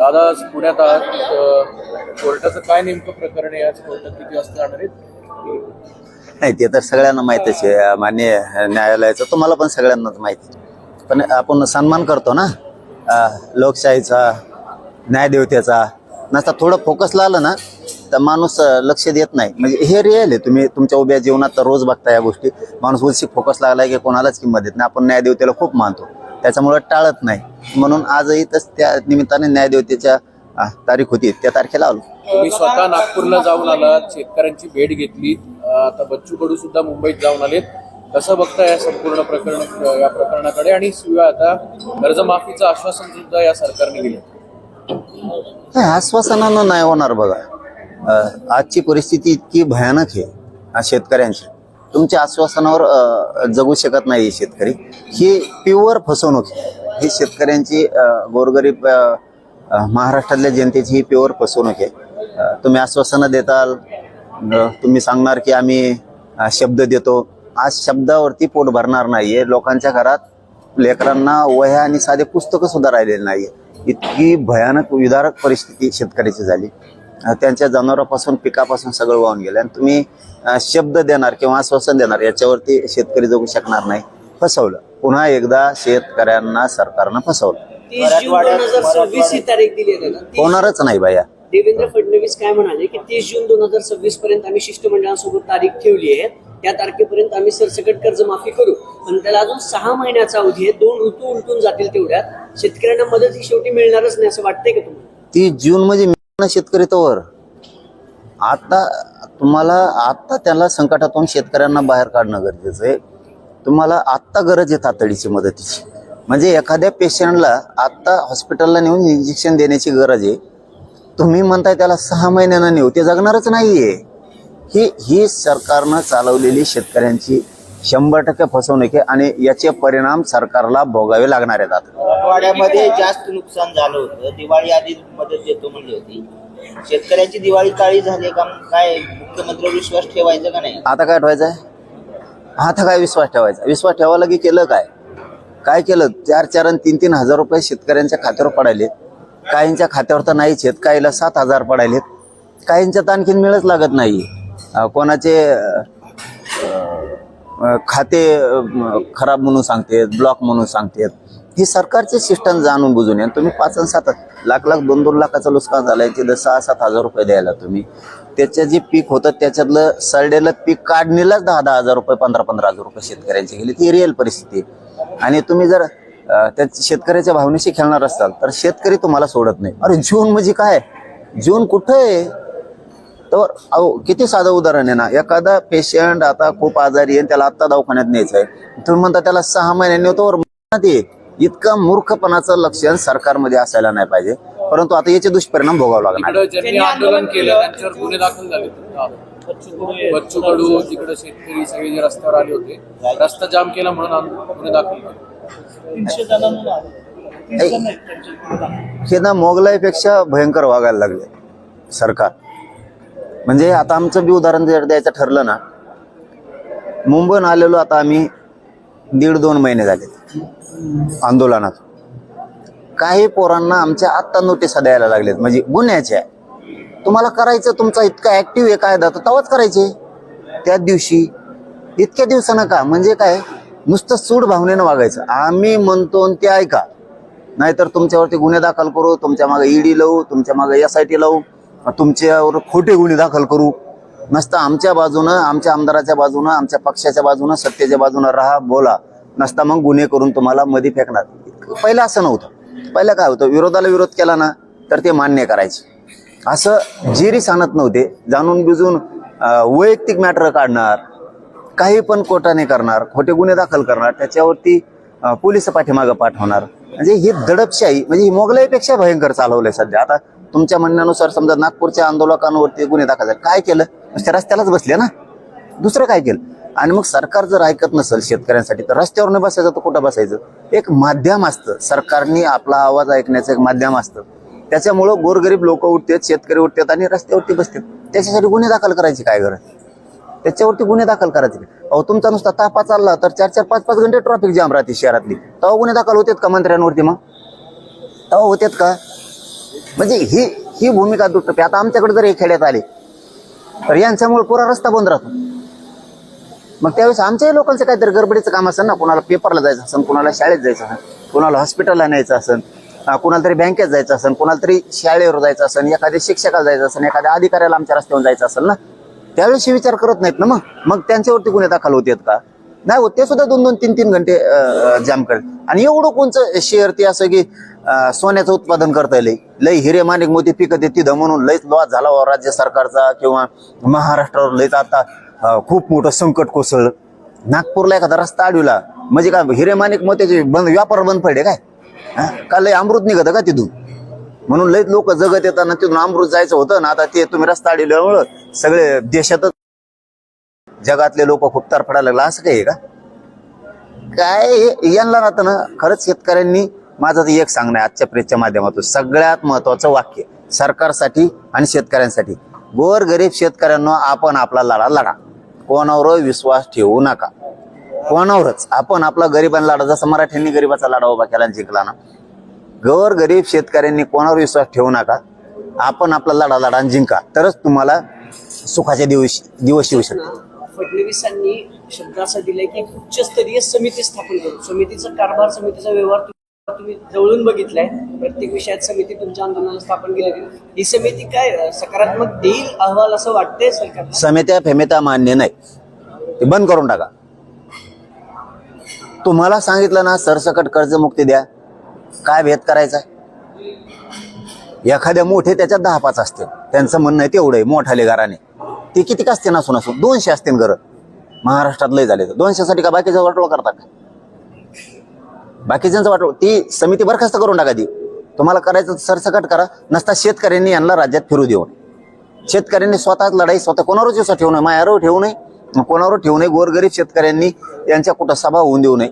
दादा आज पुण्यात आहात कोर्टाचं काय नेमकं प्रकरण आहे? आज कोर्टात किती वाजता जाणार आहेत? नाही ते तर सगळ्यांना माहितीच आहे मान्य न्यायालयाचं तुम्हाला पण सगळ्यांनाच माहिती आहे. पण आपण सन्मान करतो ना लोकशाहीचा न्यायदेवतेचा. नसता थोडं फोकस लागलं ना तर माणूस लक्ष देत नाही. म्हणजे हे रिअल आहे तुम्ही तुमच्या उभ्या जीवनात तर रोज बघता या गोष्टी. माणूस उलशी फोकस लागला की कोणालाच किंमत देत नाही. आपण न्यायदेवतेला खूप मानतो. त्याच्यामुळं टाळत नाही. म्हणून आजही तस त्या निमित्ताने न्यायदेवतेच्या तारीख होती त्या तारखेला आलो. तुम्ही स्वतः नागपूरला जाऊन आलात शेतकऱ्यांची भेट घेतली. आता बच्चू कडू सुद्धा मुंबईत जाऊन आलेत. कसं बघता या संपूर्ण प्रकरण या प्रकरणाकडे? आणि शिवाय आता कर्जमाफीचं आश्वासन सुद्धा या सरकारने दिलं. आश्वासनानं नाही होणार बघा. आजची परिस्थिती इतकी भयानक आहे शेतकऱ्यांची. तुमच्या आश्वासनावर जगू शकत नाही शेतकरी. ही प्युअर फसवणूक आहे. ही शेतकऱ्यांची गोरगरीब महाराष्ट्रातल्या जनतेची ही प्युअर फसवणूक आहे. तुम्ही आश्वासनं देताल तुम्ही सांगणार की आम्ही शब्द देतो. आज शब्दावरती पोट भरणार नाहीये. लोकांच्या घरात लेकरांना वह्या आणि साधे पुस्तकं सुद्धा राहिलेली नाहीये इतकी भयानक विदारक परिस्थिती शेतकऱ्याची झाली. त्यांच्या जनावरापासून पिकापासून सगळं वाहून गेलं. आणि तुम्ही शब्द देणार किंवा आश्वासन देणार याच्यावरती शेतकरी जगू शकणार नाही फसवलं. पुन्हा एकदा शेतकऱ्यांना सरकारनं फसवलं. ही होणारच नाही बाया देवेंद्र फडणवीस काय म्हणाले की तीस जून दोन हजार सव्वीस पर्यंत आम्ही शिष्टमंडळासोबत तारीख ठेवली आहे. त्या तारखेपर्यंत आम्ही सरसकट कर्जमाफी करू. पण त्याला अजून सहा महिन्याचा अवधी आहे. दोन ऋतू उलटून जातील तेवढ्यात. शेतकऱ्यांना मदत ही शेवटी मिळणारच नाही असं वाटतंय का तुम्हाला? ती जून मध्ये शेतकरी तोवर. आता तुम्हाला आत्ता त्याला संकटातून शेतकऱ्यांना बाहेर काढणं गरजेचं आहे. तुम्हाला आत्ता गरज आहे तातडीची मदतीची. म्हणजे एखाद्या पेशंटला आत्ता हॉस्पिटलला नेऊन इंजेक्शन देण्याची गरज आहे. तुम्ही म्हणताय त्याला सहा महिन्यानं नेऊ ते जगणारच नाही आहे ही ही सरकारनं चालवलेली शेतकऱ्यांची शंभर टक्के फसवणूक आहे आणि याचे परिणाम सरकारला भोगावे लागणार आहेत आता. मराठवाड्यामध्ये जास्त नुकसान झालं होतं. दिवाळी आधी मदत देतो म्हणली होती. शेतकऱ्याची दिवाळी काळी झाली का? मग काय मुख्यमंत्र्यावर विश्वास ठेवायचा का नाही? आता काय ठेवायचंय आता काय विश्वास ठेवायचा? विश्वास ठेवायला की केलं काय? काय केलं? चार चार आणि तीन तीन हजार रुपये शेतकऱ्यांच्या खात्यावर पडायलेत. काहींच्या खात्यावर तर नाहीच आहेत काहीला सात हजार पडायलेत. काहींच्यात आणखीन मिळच लागत नाही. कोणाचे खाते खराब म्हणून सांगतेत ब्लॉक म्हणून सांगतेत. ही सरकारचे सिस्टम जाणून बुजून या तुम्ही पाच आणि सात लाख लाख दोन दोन लाखाचं नुकसान झालंय. तिथं सहा सात हजार रुपये द्यायला तुम्ही. त्याचं जे पीक होतं त्याच्यातलं सडलेलं पीक काढणीलाच दहा दहा हजार रुपये पंधरा पंधरा हजार रुपये शेतकऱ्यांची गेली. ती रिअल परिस्थिती आहे. आणि तुम्ही जर त्या शेतकऱ्याच्या भावनेशी खेळणार असाल तर शेतकरी तुम्हाला सोडत नाही. अरे जून म्हणजे काय? जून कुठं आहे? तर अहो किती साधं उदाहरण आहे ना? एखादा पेशंट आता खूप आजारी आहे त्याला आत्ता दवाखान्यात न्यायचं आहे तुम्ही म्हणता त्याला सहा महिन्यांनी महिन्यात ये. इतका मूर्खपणाचं लक्षण सरकारमध्ये असायला नाही पाहिजे. परंतु आता याचे दुष्परिणाम भोगावे लागणार आंदोलन केलं त्यांच्यावर गुन्हे दाखल झाले. बच्चू कडू तिकडे शेतकरी सगळे जे रस्त्यावर आले होते रस्ता जाम केला म्हणून आंदो- गुन्हे दाखल झाले. हे ना मोगलाईपेक्षा भयंकर वागायला लागले सरकार. म्हणजे आता आमचं बी उदाहरण जर द्यायचं ठरलं ना मुंबईहून आलेलो आता आम्ही दीड दोन महिने झाले आंदोलनात. काही पोरांना आमच्या आत्ता नोटिसा द्यायला लागलेत म्हणजे गुन्ह्याच्या तुम्हाला करायचं तुमचा इतका ऍक्टिव्ह आहे कायदा तर तवाच करायचे. त्या दिवशी इतक्या दिवसानं का म्हणजे काय नुसतं सूड भावनेनं वागायचं. आम्ही म्हणतो आणि ते ऐका. नाहीतर तुमच्यावरती गुन्हे दाखल करू तुमच्या मागे ईडी लावू तुमच्या मागे एस आय टी लावू. तुमच्यावर खोटे गुन्हे दाखल करू. नसतं आमच्या बाजूनं आमच्या आमदाराच्या बाजूनं आमच्या पक्षाच्या बाजूनं सत्तेच्या बाजूनं राहा बोला. नसता मग गुन्हे करून तुम्हाला मध्ये फेकणार. पहिलं असं नव्हतं. पहिलं काय होतं? विरोधाला विरोध केला ना तर ते मान्य करायचे. असं जेरी सांगत नव्हते. जाणून बिजून वैयक्तिक मॅटर काढणार काही पण कोर्टाने करणार खोटे गुन्हे दाखल करणार त्याच्यावरती पोलीस पाठीमागं पाठवणार. म्हणजे ही दडपशाही म्हणजे ही मोगलाईपेक्षा भयंकर चालवलंय सध्या. आता तुमच्या म्हणण्यानुसार समजा नागपूरच्या आंदोलकांवरती गुन्हे दाखल झाले. काय केलं? नुसत्या रस्त्यालाच बसले ना? दुसरं काय केलं? आणि मग सरकार जर ऐकत नसेल शेतकऱ्यांसाठी तर रस्त्यावर न बसायचं तर कुठं बसायचं? एक माध्यम असतं. सरकारने आपला आवाज ऐकण्याचं एक माध्यम असतं. त्याच्यामुळं गोरगरीब लोक उठतात शेतकरी उठतात आणि रस्त्यावरती बसतात. त्याच्यासाठी गुन्हे दाखल करायची काय गरज? त्याच्यावरती गुन्हे दाखल करायचे अहो तुमचा नुसता तापा चालला तर चार चार पाच पाच घंटे ट्रॉफिक जाम राहते शहरातली. तेव्हा गुन्हे दाखल होतात का मंत्र्यांवरती मग? तेव्हा होतात का? म्हणजे ही ही भूमिका दुटप्पी. आता आमच्याकडे जर हे खेड्यात आले तर यांच्यामुळे पुरा रस्ता बंद राहतो. मग त्यावेळेस आमच्याही लोकांचं काहीतरी गडबडीचं काम असेल ना? कुणाला पेपरला जायचं असेल कुणाला शाळेत जायचं असेल कुणाला हॉस्पिटलला न्यायचं असेल कुणाला तरी बँकेत जायचं असेल कुणाला तरी शाळेवर जायचं असेल एखाद्या शिक्षकाला जायचं असेल एखाद्या अधिकाऱ्याला आमच्या रस्त्यावर जायचं असेल ना? त्यावेळेस विचार करत नाहीत ना मग? मग त्यांच्यावरती गुन्हे दाखल होतात का? नाही होत. ते सुद्धा दोन दोन तीन तीन घंटे जाम करत आणि एवढं कोणचं शेअर ते असं की सोन्याचं उत्पादन करता येईल? लय हिरे माणिक मोती पिकत येत तिथं म्हणून लयच लॉस झाला हो राज्य सरकारचा किंवा महाराष्ट्रावर लयच आता खूप मोठं संकट कोसळलं. नागपूरला एखादा रस्ता अडविला म्हणजे काय हिरे माणिक मोत्याचे बंद व्यापार बंद पडले काय? का लय अमृत निघत का तिथून? म्हणून लयच लोक जगत येताना तिथून अमृत जायचं होतं ना आता ते तुम्ही रस्ता अडविल्यामुळं सगळे देशातच जगातले लोक खूप तरफडायला लागला. असं काही आहे का? काय यांना राहतं ना खरंच शेतकऱ्यांनी माझं तर एक सांगणं आहे आजच्या प्रेसच्या माध्यमातून. सगळ्यात महत्वाचं वाक्य सरकारसाठी आणि शेतकऱ्यांसाठी. गोर गरीब शेतकऱ्यांना आपण आपला लढा लढा. कोणावर विश्वास ठेवू नका. कोणावरच. आपण आपला गरिबांना लढा जसं मराठ्यांनी गरिबाचा लढा उभा केला जिंकला ना गोर गरीब शेतकऱ्यांनी कोणावर विश्वास ठेवू नका. आपण आपला लढा लढा आणि जिंका. तरच तुम्हाला सुखाचे दिवस दिवस येऊ शकतात फडणवीसांनी शब्द असा दिलाय की उच्चस्तरीय समिती स्थापन करू. समितीचा कारभार समितीचा व्यवहार तुम्ही- जवळून बघितलाय. प्रत्येक विषयात समिती तुमच्या आंदोलनाला स्थापन केली ही समिती काय सकारात्मक देईल अहवाल असं वाटतंय सरकार समित्या फेमित्या मान्य नाही. ते बंद करून टाका. तुम्हाला सांगितलं ना सरसकट कर्जमुक्ती द्या. काय भेद करायचा? एखाद्या मोठे त्याच्यात दहा पाच असते त्यांचं म्हणणं आहे तेवढं आहे मोठाले घराने ते किती का असते नसून असो दोनशे असतील घरं. महाराष्ट्रात लय झाले. दोनशेसाठी का बाकीचं वाटोळ करतात का? बाकीच्यांचं वाटोळ ती समिती बरखास्त करून टाका ती. तुम्हाला करायचं सरसकट करा. नसता शेतकऱ्यांनी यांना राज्यात फिरू देऊ नये. शेतकऱ्यांनी स्वतःच लढाई स्वतः कोणावरच दिवसा ठेवू नये मायावर ठेवू नये. कोणावर ठेवू नये? गोरगरीब शेतकऱ्यांनी यांच्या कुठं सभा होऊन देऊ नये.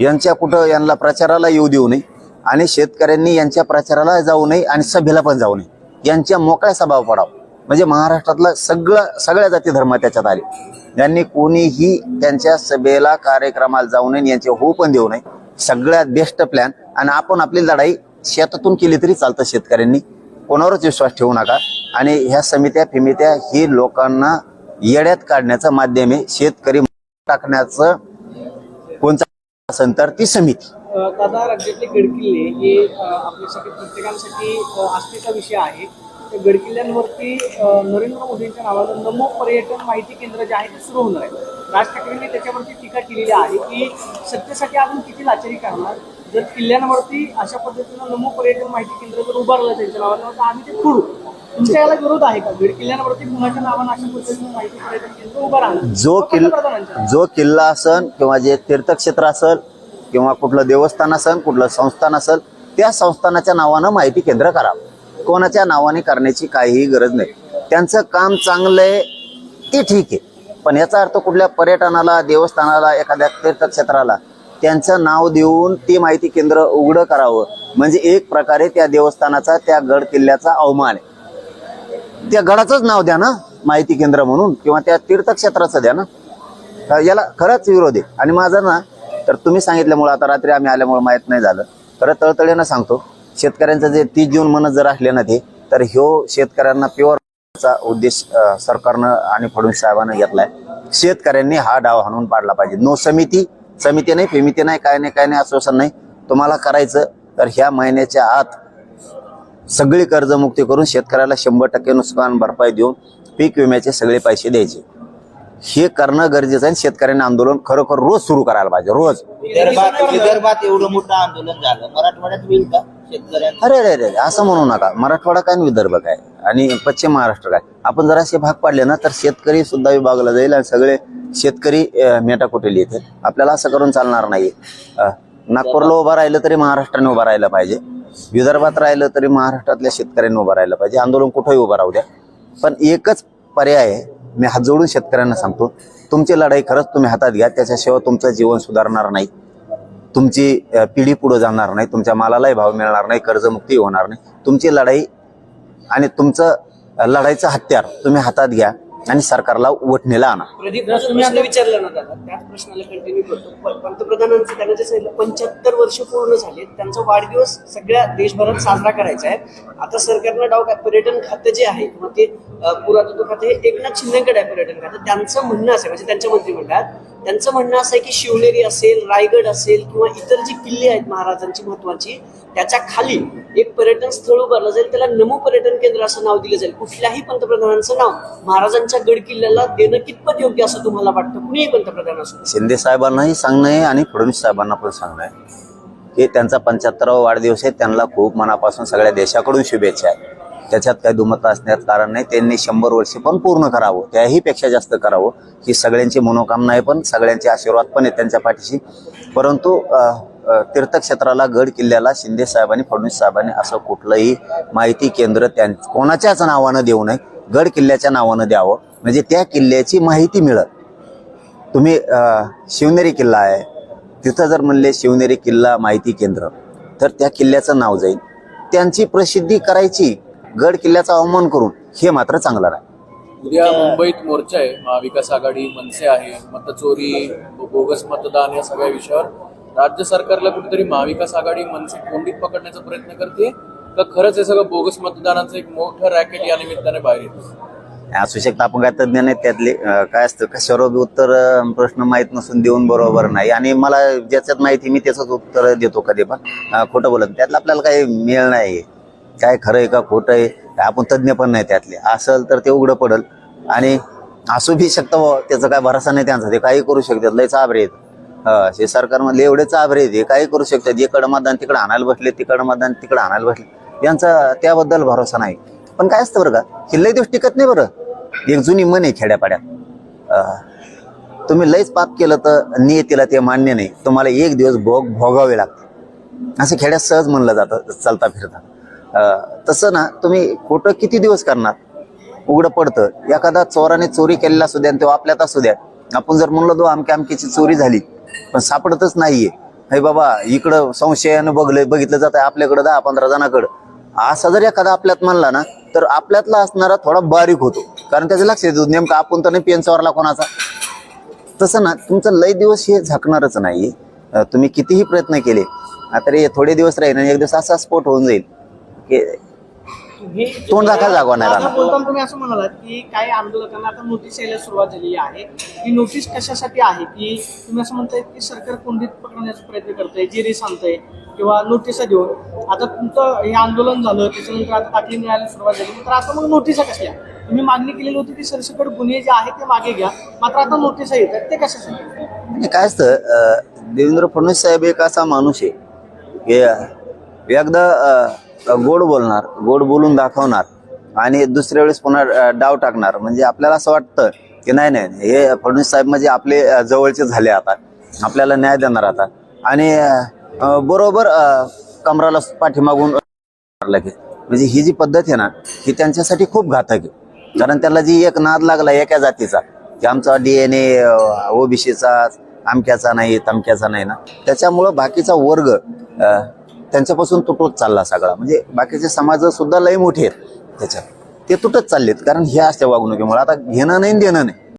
यांच्या कुठं यांना प्रचाराला येऊ देऊ नये. आणि शेतकऱ्यांनी यांच्या प्रचाराला जाऊ नये आणि सभेला पण जाऊ नये. यांच्या मोकळ्या सभा पडावं. म्हणजे महाराष्ट्रातलं सगळं सगळ्या जाती धर्म त्याच्यात आले. यांनी कोणीही त्यांच्या सभेला कार्यक्रमाला जाऊ नये यांचे हो पण देऊ नये. सगळ्यात बेस्ट प्लॅन आणि आपण आपली लढाई शेतातून केली तरी चालतं शेतकऱ्यांनी. कोणावरच विश्वास ठेवू नका. आणि ह्या समित्या फिमित्या ही लोकांना येड्यात काढण्याचं माध्यम आहे. शेतकरी टाकण्याचं कोणतं असेल तर ती समिती. दादा राज्यातले गडकिल्ले हे आपल्यासाठी प्रत्येकासाठी आस्थेचा विषय आहे. त्या गडकिल्ल्यांवरती नरेंद्र मोदींच्या नावानं नमो पर्यटन माहिती केंद्र जे आहे ते सुरू होणार आहे. राज ठाकरेंनी त्याच्यावरती टीका केलेली आहे की सत्तेसाठी अजून किती लाचारी करणार? जर किल्ल्यांवरती अशा पद्धतीनं नमो पर्यटन माहिती केंद्र जर उभारलं त्यांच्या नावानं तर आम्ही ते करू तुमच्या याला विरोध आहे का? गड किल्ल्यांवरती कुणाच्या नावानं अशा पद्धतीनं माहिती पर्यटन केंद्र उभं राहणार जो किल्ला जो किल्ला असन किंवा जे तीर्थक्षेत्र असल किंवा कुठलं देवस्थान असेल कुठलं संस्थान असेल त्या संस्थानाच्या नावानं माहिती केंद्र करावं कोणाच्या नावाने करण्याची काहीही गरज नाही. त्यांचं काम चांगलं आहे ते ठीक आहे. पण याचा अर्थ कुठल्या पर्यटनाला देवस्थानाला एखाद्या तीर्थक्षेत्राला त्यांचं नाव देऊन ते माहिती केंद्र उघडं करावं. म्हणजे एक प्रकारे त्या देवस्थानाचा त्या गड किल्ल्याचा अवमान आहे. त्या गडाचंच नाव द्या ना माहिती केंद्र म्हणून किंवा त्या तीर्थक्षेत्राचं द्या ना. याला खरंच विरोध आहे. आणि माझं ना तर तुम्ही सांगितल्यामुळं आता रात्री आम्ही आल्यामुळे माहीत नाही झालं. खरं तळतळीनं सांगतो शेतकऱ्यांचं जे तीस जून म्हणत जर असले ना ते तर ह्यो शेतकऱ्यांना प्युअरचा उद्देश सरकारनं आणि फडणवीस साहेबांना घेतलाय. शेतकऱ्यांनी हा डाव हाणून पाडला पाहिजे. नो समिती समिती नाही फेमिती नाही काय नाही काय नाही आश्वासन नाही. तुम्हाला करायचं तर ह्या महिन्याच्या आत सगळी कर्जमुक्ती करून शेतकऱ्याला शंभर टक्के नुकसान भरपाई देऊन पीक विम्याचे सगळे पैसे द्यायचे. हे करणं गरजेचं आहे शेतकऱ्यांनी आंदोलन खरोखर रोज सुरू करायला पाहिजे रोज. विदर्भात विदर्भात एवढं मोठं आंदोलन झालं. मराठवाड्यात होईल का शेतकऱ्यांना अरे अरे अरे असं म्हणू नका. मराठवाडा काय आणि विदर्भ काय? आणि पश्चिम महाराष्ट्र काय? आपण जर असे भाग पाडले ना तर शेतकरी सुद्धा विभागला जाईल आणि सगळे शेतकरी मेटाकुटेल येतील. आपल्याला असं करून चालणार नाही. नागपूरला उभं राहिलं तरी महाराष्ट्राने उभं राहिलं पाहिजे. विदर्भात राहिलं तरी महाराष्ट्रातल्या शेतकऱ्यांनी उभं राहिलं पाहिजे. आंदोलन कुठंही उभं राहू द्या. पण एकच पर्याय आहे मी हात जोडून शेतकऱ्यांना सांगतो तुमची लढाई खरंच तुम्ही हातात घ्या त्याच्याशिवाय तुमचं जीवन सुधारणार नाही. तुमची पिढी पुढे जाणार नाही तुमच्या मालालाही भाव मिळणार नाही कर्जमुक्ती होणार नाही. तुमची लढाई आणि तुमचं लढाईचं हत्यार तुम्ही हातात घ्या. आणि सरकारला वटणीला आणा प्रदीप प्रश्न विचारला ना दादा त्याच प्रश्नाला कंटिन्यू करतो. पंतप्रधानांचं त्यांना जे सांगितलं पंच्याहत्तर वर्ष पूर्ण झाले त्यांचा वाढदिवस सगळ्या देशभरात साजरा करायचा आहे. आता सरकारनं डाव काय पर्यटन खातं जे आहे किंवा ते पुरातत्व खातं हे एकनाथ शिंदेकडे आहे पर्यटन खातं. त्यांचं म्हणणं असं आहे म्हणजे त्यांच्या मंत्रिमंडळात त्यांचं म्हणणं असं आहे की शिवनेरी असेल रायगड असेल किंवा इतर जी किल्ले आहेत महाराजांची महत्वाची त्याच्याखाली एक पर्यटन स्थळ उभारलं जाईल त्याला नमो पर्यटन केंद्र असं नाव दिलं जाईल. कुठल्याही पंतप्रधानांचं नाव महाराजांच्या गड किल्ल्याला देणं कितपत योग्य असं तुम्हाला वाटतं? कुणीही पंतप्रधान असो शिंदे साहेबांनाही सांगणं आहे आणि फडणवीस साहेबांना पण सांगणं आहे. की त्यांचा पंच्याहत्तरावा वाढदिवस आहे त्यांना खूप मनापासून सगळ्या देशाकडून शुभेच्छा आहेत त्याच्यात काही दुमत असण्यात कारण नाही. त्यांनी शंभर वर्ष पण पूर्ण करावं. त्याही पेक्षा जास्त करावं. ही सगळ्यांची मनोकामना आहे पण सगळ्यांचे आशीर्वाद पण आहे त्यांच्या पाठीशी. परंतु तीर्थक्षेत्राला गड किल्ल्याला शिंदे साहेबांनी फडणवीस साहेबांनी असं कुठलंही माहिती केंद्र त्यां कोणाच्याच नावानं देऊ नये. गड किल्ल्याच्या नावानं द्यावं. म्हणजे त्या किल्ल्याची माहिती मिळत तुम्ही शिवनेरी किल्ला आहे. तिथं जर म्हणले शिवनेरी किल्ला माहिती केंद्र तर त्या किल्ल्याचं नाव जाईल. त्यांची प्रसिद्धी करायची. गड किल्ल्याचा अवमान करून हे मात्र चांगलं नाही उद्या मुंबईत मोर्चा आहे महाविकास आघाडी मनसे आहे मतचोरी बोगस मतदान या सगळ्या विषयावर. राज्य सरकारला कुठेतरी महाविकास आघाडी मनसे कोंडीत पकडण्याचा प्रयत्न करते का खरंच हे सगळं बोगस मतदानाचं एक मोठं रॅकेट या निमित्ताने बाहेर येतं? असू शकतं आपण काय तज्ज्ञ नाही त्यातले. काय असतं कशावर उत्तर प्रश्न माहीत नसून देऊन बरोबर नाही. आणि मला ज्याच्यात माहिती मी त्याचंच उत्तर देतो कधी पण. खोटं बोलत त्यातलं आपल्याला काही मेळ नाही. काय खरं आहे का खोटं आहे काय आपण तज्ज्ञ पण नाही त्यातले. असेल तर ते उघडं पडल. आणि असू बी शकतं त्याचं त्याचा काय भरोसा नाही त्यांचा. ते काही करू शकतात. लय चाबरे आहेत. अ, हे सरकारमधले एवढे चाबरे आहेत. हे काही करू शकतात. इकडं मतदान तिकडं आणायला बसले तिकडं मतदान तिकडं आणायला बसले यांचा त्याबद्दल भरोसा नाही. पण काय असतं बरं का? हे लय दिवस टिकत नाही बरं. एक जुनी मन आहे खेड्यापाड्यात. तुम्ही लयच पाप केलं तर नियतीला ते मान्य नाही. तुम्हाला एक दिवस भोग भोगावे लागते असं खेड्यात सहज म्हणलं जातं चालता फिरता. तसं ना तुम्ही खोटं किती दिवस करणार? उघडं पडतं. एखादा चोराने चोरी केलेला असू द्या आणि तो आपल्यात असू द्या. आपण जर म्हणलो तो अमक्या आमकीची चोरी झाली. पण सापडतच नाहीये. हे बाबा इकडं संशयानं बघलं बघितलं जात आहे आपल्याकडं दहा पंधरा जणांकडं. असा जर एखादा आपल्यात म्हणला ना तर आपल्यातला असणारा थोडा बारीक होतो. कारण त्याचं लक्ष येतो नेमकं आपण तर नाही पेन चोरला कोणाचा. तसं ना तुमचं लय दिवस हे झाकणारच नाही तुम्ही कितीही प्रयत्न केले आता रे थोडे दिवस राहील आणि एक दिवस असा स्फोट होऊन जाईल. तोंड दाखल जागवा नाही राहणार. बोलताना तुम्ही असं म्हणालात की काही आंदोलकांना आता नोटीस यायला सुरुवात झालेली आहे. ही नोटीस कशासाठी आहे? की तुम्ही असं म्हणताय की सरकार कोंडीत पकडण्याचा प्रयत्न करतंय जिरी सांगतंय किंवा नोटिसा देऊन. आता तुमचं हे आंदोलन झालं त्याच्यानंतर आता दाखली मिळायला सुरुवात झाली. तर आता मग नोटिसा कसल्या? तुम्ही मागणी केलेली होती की सरसकट गुन्हे जे आहेत ते मागे घ्या. मात्र आता नोटिसा येतात ते कशासाठी? काय असतं देवेंद्र फडणवीस साहेब एक असा माणूस आहे. की एकदा गोड बोलणार गोड बोलून दाखवणार आणि दुसऱ्या वेळेस पुन्हा डाव टाकणार. म्हणजे आपल्याला असं वाटतं की नाही नाही हे फडणवीस साहेब म्हणजे आपले जवळचे झाले आता. आपल्याला न्याय देणार आता. आणि बरोबर कमराला पाठीमागून लगेच म्हणजे ही जी पद्धत आहे ना ही त्यांच्यासाठी खूप घातक आहे. कारण त्याला जी एक नाद लागला एका जातीचा की आमचा डीएनए ओबीसीचा आमक्याचा नाही तमक्याचा नाही ना. त्याच्यामुळं बाकीचा वर्ग त्यांच्यापासून तुटत चालला सगळा. म्हणजे बाकीचे समाज सुद्धा लय मोठे आहेत त्याच्यात. ते तुटत चाललेत. कारण हे असते वागणुकीमुळे. आता घेणं नाही आणि देणं नाही.